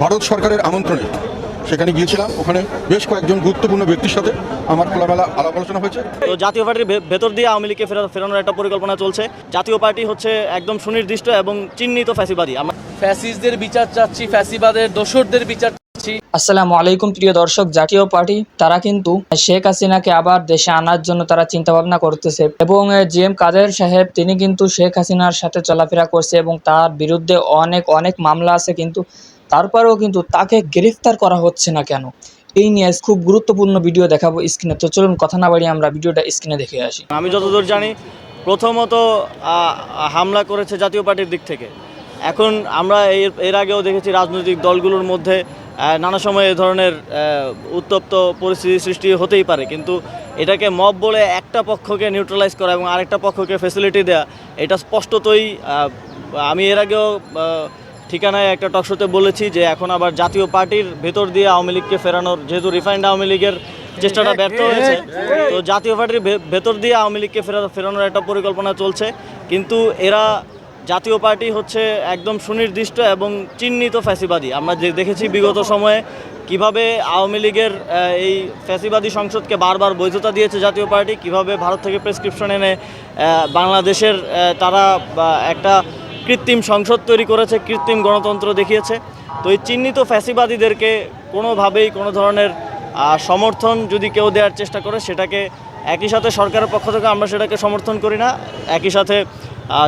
ভারত সরকারের আমন্ত্রণে সেখানে গিয়েছিলাম। ওখানে বেশ কয়েকজন গুরুত্বপূর্ণ ব্যক্তির সাথে আমার খোলামেলা আলাপ আলোচনা হয়েছে। তো জাতীয় পার্টির ভেতর দিয়ে আওয়ামী লীগকে ফেরা- ফেরানোর একটা পরিকল্পনা চলছে। জাতীয় পার্টি হচ্ছে একদম সুনির্দিষ্ট এবং চিহ্নিত ফ্যাসিবাদী। আমরা ফ্যাসিস্টদের বিচার চাচ্ছি ফ্যাসিবাদের দোসরদের বিচার চাচ্ছি। আসসালামু আলাইকুম প্রিয় দর্শক জাতীয় পার্টি। তারা কিন্তু শেখ হাসিনাকে আবার দেশে আনার জন্য তারা চিন্তা ভাবনা করতেছে। এবং জি এম কাদের সাহেব তিনি কিন্তু শেখ হাসিনার সাথে চলাফেরা করছে এবং তার বিরুদ্ধে অনেক অনেক মামলা আছে কিন্তু তারপরেও কিন্তু তাকে গ্রেফতার করা হচ্ছে না কেন? এই নিয়ে খুব গুরুত্বপূর্ণ ভিডিও দেখাবো স্ক্রিনে তো চলুন, কথা না বাড়িয়ে আমরা ভিডিওটা স্ক্রিনে দেখে আসি। আমি যতদূর জানি, প্রথমত হামলা করেছে জাতীয় পার্টির দিক থেকে। এখন আমরা এর এর আগেও দেখেছি রাজনৈতিক দলগুলোর মধ্যে নানা সময় এ ধরনের উত্তপ্ত পরিস্থিতি সৃষ্টি হতেই পারে। কিন্তু এটাকে মব বলে একটা পক্ষকে নিউট্রালাইজ করা এবং আরেকটা পক্ষকে ফেসিলিটি দেওয়া এটা স্পষ্টতই আমি এর আগেও ঠিকানায় একটা টকশোতে বলেছি যে এখন আবার জাতীয় পার্টির ভেতর দিয়ে আওয়ামী লীগকে ফেরানোর যেহেতু রিফাইন্ড আওয়ামী লীগের চেষ্টাটা ব্যর্থ হয়েছে তো জাতীয় পার্টির ভেতর দিয়ে আওয়ামী লীগকে ফেরা ফেরানোর একটা পরিকল্পনা চলছে। কিন্তু এরা জাতীয় পার্টি হচ্ছে একদম সুনির্দিষ্ট এবং চিহ্নিত ফ্যাসিবাদী। আমরা যে দেখেছি বিগত সময়ে কীভাবে আওয়ামী লীগের এই ফ্যাসিবাদী সংসদকে বারবার বৈধতা দিয়েছে জাতীয় পার্টি কীভাবে ভারত থেকে প্রেসক্রিপশন এনে বাংলাদেশের তারা একটা কৃত্রিম সংসদ তৈরি করেছে, কৃত্রিম গণতন্ত্র দেখিয়েছে। তো এই চিহ্নিত ফ্যাসিবাদীদেরকে কোনোভাবেই কোনো ধরনের সমর্থন যদি কেউ দেওয়ার চেষ্টা করে, সেটাকে একই সাথে সরকারের পক্ষ থেকে আমরা সেটাকে সমর্থন করি না। একই সাথে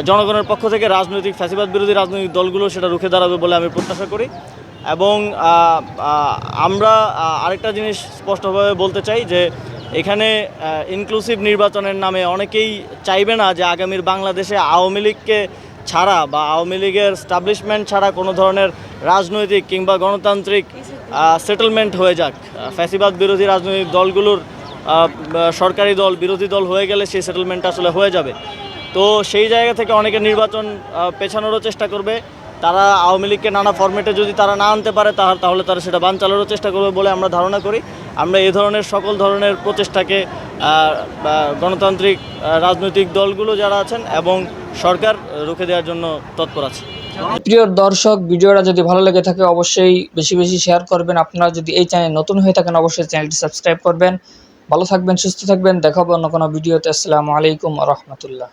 জনগণের পক্ষ থেকে রাজনৈতিক ফ্যাসিবাদ বিরোধী রাজনৈতিক দলগুলো সেটা রুখে দাঁড়াবে বলে আমি প্রত্যাশা করি। এবং আমরা আরেকটা জিনিস স্পষ্টভাবে বলতে চাই যে, এখানে ইনক্লুসিভ নির্বাচনের নামে অনেকেই চাইবে না যে আগামীর বাংলাদেশে আওয়ামী লীগকে ছাড়া বা আওয়ামী লীগের স্টাবলিশমেন্ট ছাড়া কোনো ধরনের রাজনৈতিক কিংবা গণতান্ত্রিক সেটেলমেন্ট হয়ে যাক। ফ্যাসিবাদ বিরোধী রাজনৈতিক দলগুলোর সরকারি দল, বিরোধী দল হয়ে গেলে সেই সেটেলমেন্ট আসলে হয়ে যাবে। তো সেই জায়গা থেকে অনেকে নির্বাচন পেছানোরও চেষ্টা করবে। তারা আওয়ামী লীগকে নানা ফরম্যাটে যদি তারা না আনতে পারে তাহলে তাহলে তারা সেটা বান চালানোর চেষ্টা করবে বলে আমরা ধারণা করি। আমরা এই ধরনের সকল ধরনের প্রচেষ্টাকে গণতান্ত্রিক রাজনৈতিক দলগুলো যারা আছেন এবং সরকার রুখে দেওয়ার জন্য তৎপর আছে প্রিয় দর্শক, ভিডিওটা যদি ভালো লেগে থাকে অবশ্যই বেশি বেশি শেয়ার করবেন। আপনারা যদি এই চ্যানেল নতুন হয়ে থাকেন, অবশ্যই চ্যানেলটি সাবস্ক্রাইব করবেন। ভালো থাকবেন, সুস্থ থাকবেন। দেখাবো অন্য কোনো ভিডিওতে। আসসালামু আলাইকুম রহমতুল্লাহ।